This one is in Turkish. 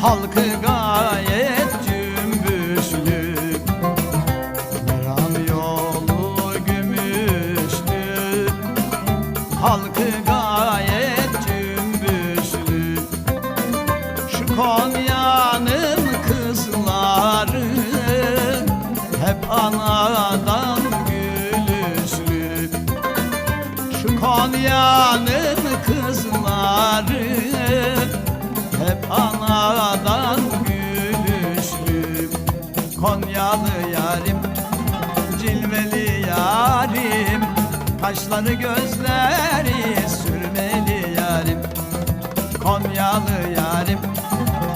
Halkı gayet cümbüşlü Meram yolu gümüşlü Halkı gayet cümbüşlü Şu Konya'nın kızları Hep anadan gülüşlü Şu Konya'nın kızları Konyalı yarim Cilveli yarim Kaşları gözleri sürmeli yarim. Konyalı